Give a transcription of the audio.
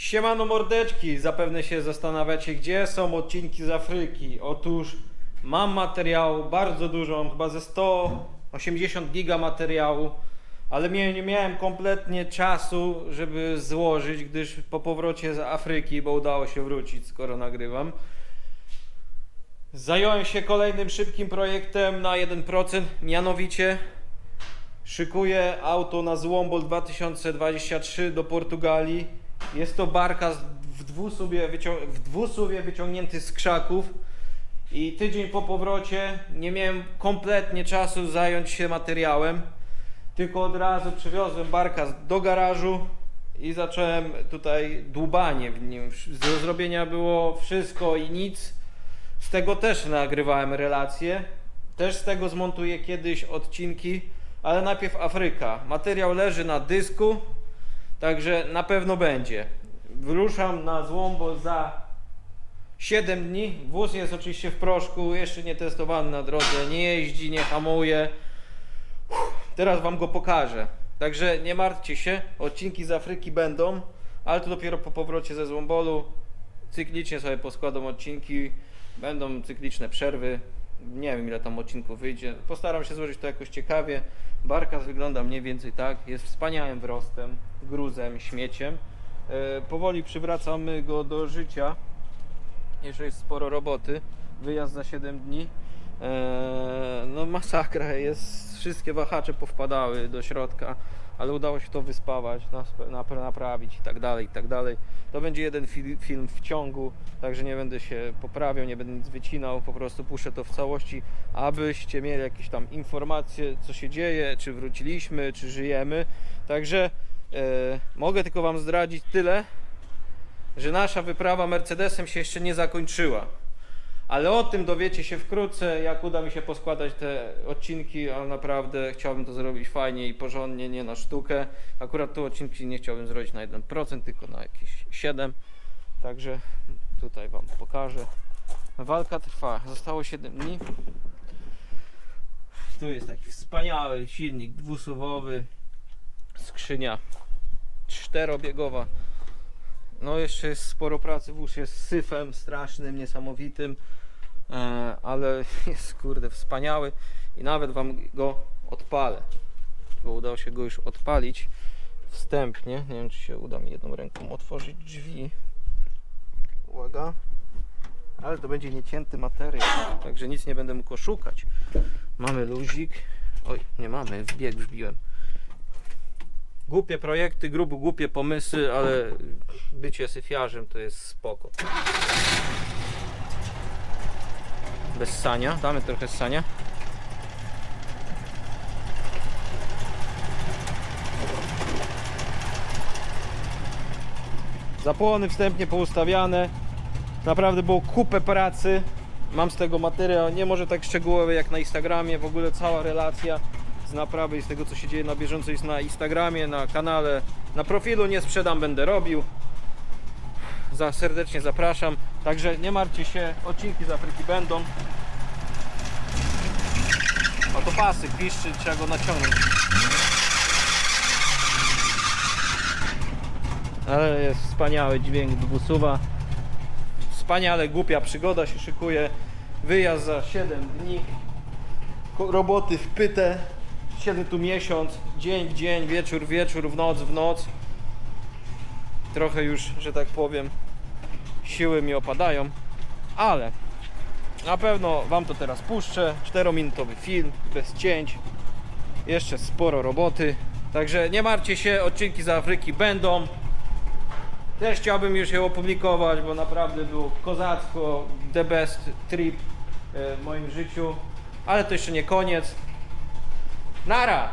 Siemano mordeczki, zapewne się zastanawiacie, gdzie są odcinki z Afryki. Otóż mam materiału bardzo dużo, chyba ze 180 giga materiału, ale nie miałem kompletnie czasu, żeby złożyć, gdyż po powrocie z Afryki, bo udało się wrócić, skoro nagrywam. Zająłem się kolejnym szybkim projektem na 1%, mianowicie Szykuję auto na Złombol 2023 do Portugalii. Jest to barka w dwusuwie, wycią- w dwusuwie wyciągnięty z krzaków. I tydzień po powrocie nie miałem kompletnie czasu zająć się materiałem. Tylko od razu przywiozłem barka do garażu i zacząłem tutaj dłubanie w nim. Do zrobienia było wszystko i nic. Z tego też nagrywałem relacje. Też z tego zmontuję kiedyś odcinki, ale najpierw Afryka. Materiał leży na dysku, także na pewno będzie. Wyruszam na Złombo za 7 dni. Wóz jest oczywiście w proszku, jeszcze nie testowany na drodze, nie jeździ, nie hamuje. Uff, Teraz Wam go pokażę. Także nie martwcie się, odcinki z Afryki będą, ale to dopiero po powrocie ze Złombolu. Cyklicznie sobie poskładam odcinki, będą cykliczne przerwy. Nie wiem ile tam odcinków wyjdzie. Postaram się złożyć to jakoś ciekawie. Barkas wygląda mniej więcej tak. Jest wspaniałym wrostem, gruzem, śmieciem. E, powoli przywracamy go do życia. Jeszcze jest sporo roboty. Wyjazd za 7 dni. Eee, no masakra jest, wszystkie wahacze powpadały do środka, ale udało się to wyspawać, naprawić i tak dalej, i tak dalej. To będzie jeden fil, film w ciągu, także nie będę się poprawiał, nie będę nic wycinał, po prostu puszczę to w całości, abyście mieli jakieś tam informacje, co się dzieje, czy wróciliśmy, czy żyjemy. Także e, mogę tylko Wam zdradzić tyle, że nasza wyprawa Mercedesem się jeszcze nie zakończyła. Ale o tym dowiecie się wkrótce, jak uda mi się poskładać te odcinki, ale naprawdę chciałbym to zrobić fajnie i porządnie, nie na sztukę. Akurat te odcinki nie chciałbym zrobić na 1%, tylko na jakieś 7%. Także tutaj Wam pokażę. Walka trwa, zostało 7 dni. Tu jest taki wspaniały silnik dwusuwowy, skrzynia czterobiegowa. No jeszcze jest sporo pracy, wóz jest syfem strasznym, niesamowitym, e, ale jest kurde wspaniały i nawet Wam go odpalę, bo udało się go już odpalić wstępnie. Nie wiem czy się uda mi jedną ręką otworzyć drzwi. Uwaga. Ale to będzie niecięty materiał, także nic nie będę mógł oszukać. Mamy luzik. Oj, nie mamy, w bieg wbiłem. Głupie projekty, grubo głupie pomysły, ale bycie syfiarzem to jest spoko. Bez sania, damy trochę sania. Zapłony wstępnie poustawiane. Naprawdę było kupę pracy. Mam z tego materiał, nie może tak szczegółowy jak na Instagramie. W ogóle cała relacja z naprawy i z tego co się dzieje na bieżąco jest na Instagramie, na kanale. Na profilu nie sprzedam, będę robił. Za serdecznie zapraszam. Także nie martwcie się, odcinki z Afryki będą. A to pasy, piszczy, trzeba go naciągnąć. Ale jest wspaniały dźwięk dwusuwa. Wspaniale głupia przygoda się szykuje. Wyjazd za 7 dni. Roboty w pytę. Siedzę tu miesiąc, dzień w dzień, wieczór wieczór, w noc w noc. Trochę już, że tak powiem, siły mi opadają, ale na pewno Wam to teraz puszczę. 4-minutowy film, bez cięć. Jeszcze sporo roboty. Także nie martwcie się, odcinki z Afryki będą. Też chciałbym już je opublikować, bo naprawdę było kozacko, the best trip e, w moim życiu. Ale to jeszcze nie koniec. Nara!